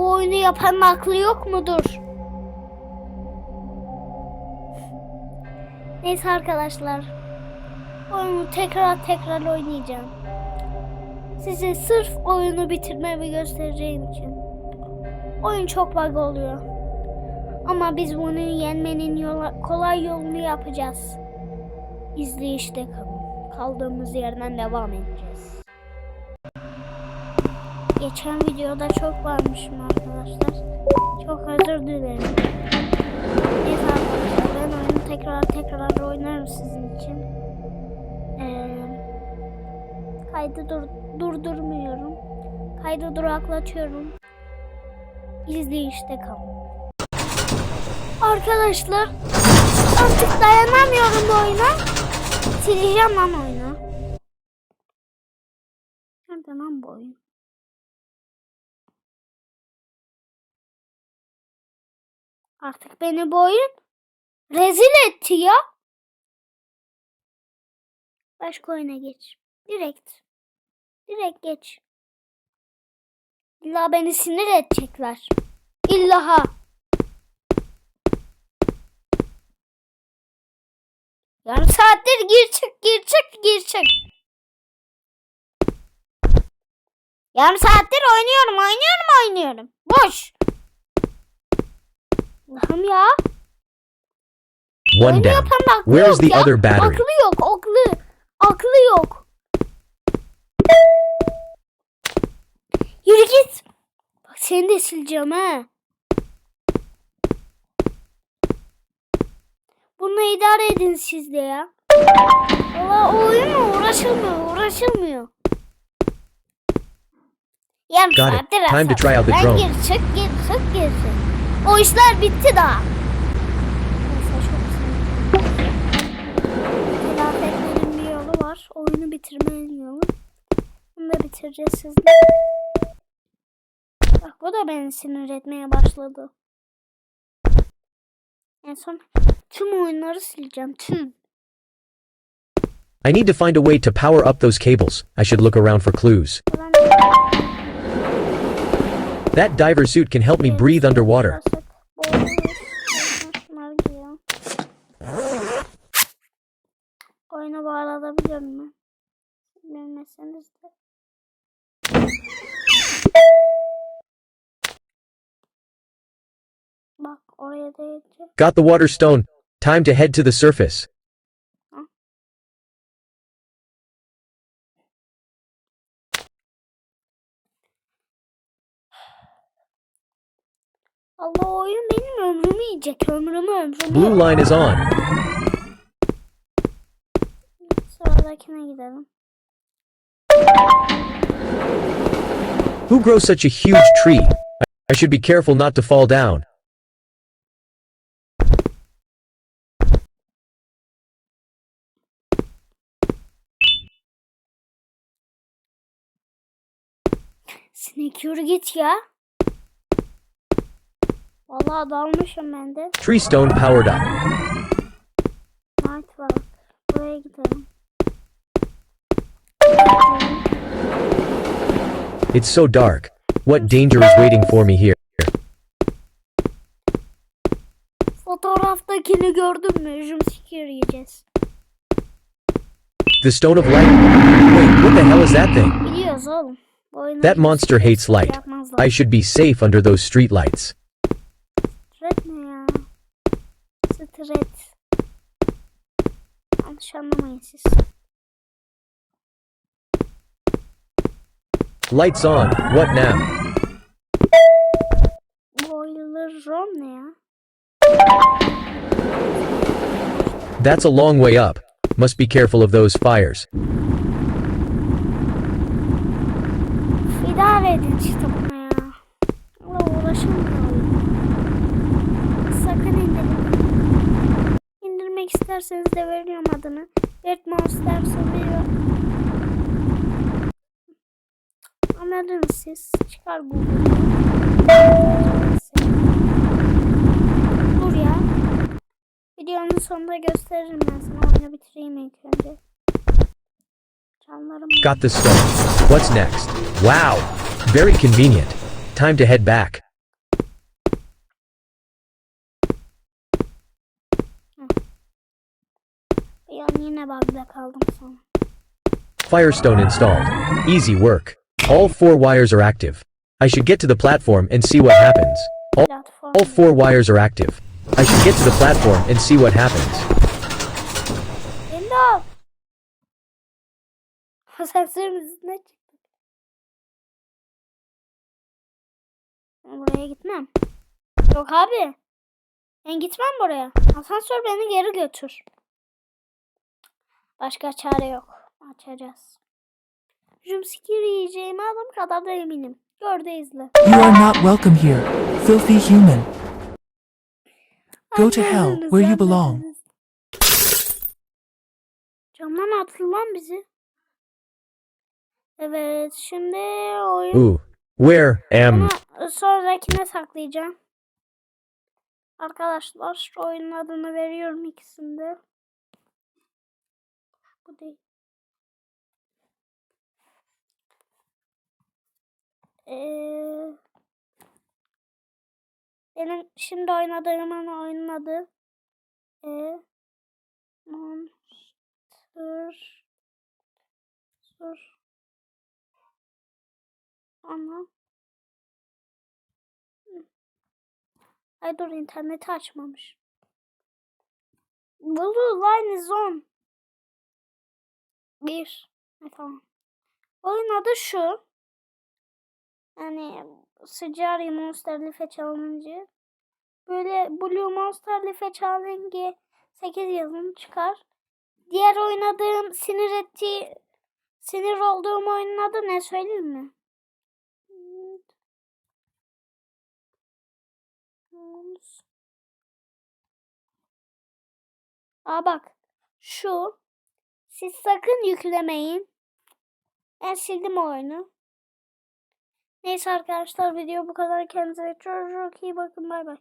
Bu oyunu yapanın aklı yok mudur? Neyse arkadaşlar. Oyunu tekrar tekrar oynayacağım. Size sırf oyunu bitirmemi göstereceğim için. Oyun çok bug oluyor. Ama biz bunu yenmenin yola, kolay yolunu yapacağız. İzleyişte kalın. Kaldığımız yerden devam edeceğiz. Geçen videoda çok varmışım arkadaşlar. Çok özür dilerim. Neyse arkadaşlar ben oyunu tekrar tekrar oynarım sizin için. Ee, kaydı dur durdurmuyorum. Kaydı duraklatıyorum. İzleyişte kalın. Arkadaşlar artık dayanamıyorum bu oyuna. Sileceğim lan oyunu. Nerede lan bu oyun? Artık beni bu oyun rezil etti ya. Başka oyuna geç. Direkt. Direkt geç. İlla beni sinir edecekler. İllaha. Yarım saattir gir çık gir çık gir çık. Yarım saattir oynuyorum oynuyorum oynuyorum. Boş. Allah'ım ya. One Oyunu down. aklı Where's yok the ya. other battery? Aklı yok aklı. Aklı yok. Yürü git. Bak seni de sileceğim ha. Bununla idare edin siz de ya. Valla o oyunla uğraşılmıyor, uğraşılmıyor. Yarım Got it. saattir Time to try out the Ben drone. gir çık gir çık çık. O işler bitti daha. Etmenin bir yolu var. Oyunu bitirmenin yolu. Bunu da bitireceğiz sizle. Bak bu da beni sinir etmeye başladı. En son tüm oyunları sileceğim. Tüm. I need to find a way to power up those cables. I should look around for clues. That diver suit can help me breathe underwater. Bilmeseniz de. Bak oraya da. Got the water stone. Time to head to the surface. Allah oyun benim ömrümü yiyecek. Ömrümü ömrümü. Blue line is on. Sıradakine gidelim. Who grows such a huge tree? I should be careful not to fall down. Sinek yürü git ya. Vallahi dalmışım ben de. Tree stone powered up. Night var. Buraya gidelim. It's so dark. What danger is waiting for me here? Fotoğraftakini gördün mü? Yiyeceğiz. The stone of light. Wait, what the hell is that thing? Biliyoruz oğlum. That monster hates light. I should be safe under those street lights. Stret ne ya? Yanlış anlamayın siz. Lights on. What now? Boiler room ne ya? That's a long way up. Must be careful of those fires. İdare edin işte buna ya. Allah uğraşamıyor oyun. Sakın indirmeyin. İndirmek isterseniz de veriyorum adını. Red Mouse dersin Anladın ses çıkar bu. Dur ya. Videonun sonunda gösteririm ben sana. Oyunu bitireyim ilk önce. Canlarım. Got this stuff. What's next? Wow. Very convenient. Time to head back. Ah. Yine kaldım sonra. Firestone installed. Easy work. All four wires are active. I should get to the platform and see what happens. All, all four wires are active. I should get to the platform and see what happens. İmdat! Asansörümüz ne çıktı? Buraya gitmem. Yok abi. Ben gitmem buraya. Asansör beni geri götür. Başka çare yok. Açacağız. Jumpscare yiyeceğime adım kadar da eminim. Gör de izle. You are not welcome here, filthy human. Go to hell, where you belong. Camdan attı lan bizi. Evet şimdi oyun Ooh. Where am Bunu sonrakine saklayacağım. Arkadaşlar şu oyunun adını veriyorum ikisinde. Bu değil. Ee, benim şimdi oynadığımın oyunun adı e, Monster Sur Ana Ay dur interneti açmamış. Blue Line is on. Bir. Ha, tamam. Oyun adı şu. Yani Sıcari Monster Life Challenge. Böyle Blue Monster Life Challenge 8 yazın çıkar. Diğer oynadığım sinir ettiği sinir olduğum oyunun adı ne söyleyeyim mi? Aa bak. Şu. Siz sakın yüklemeyin. Ben sildim oyunu. Neyse arkadaşlar video bu kadar. Kendinize çok çok iyi bakın. Bay bay.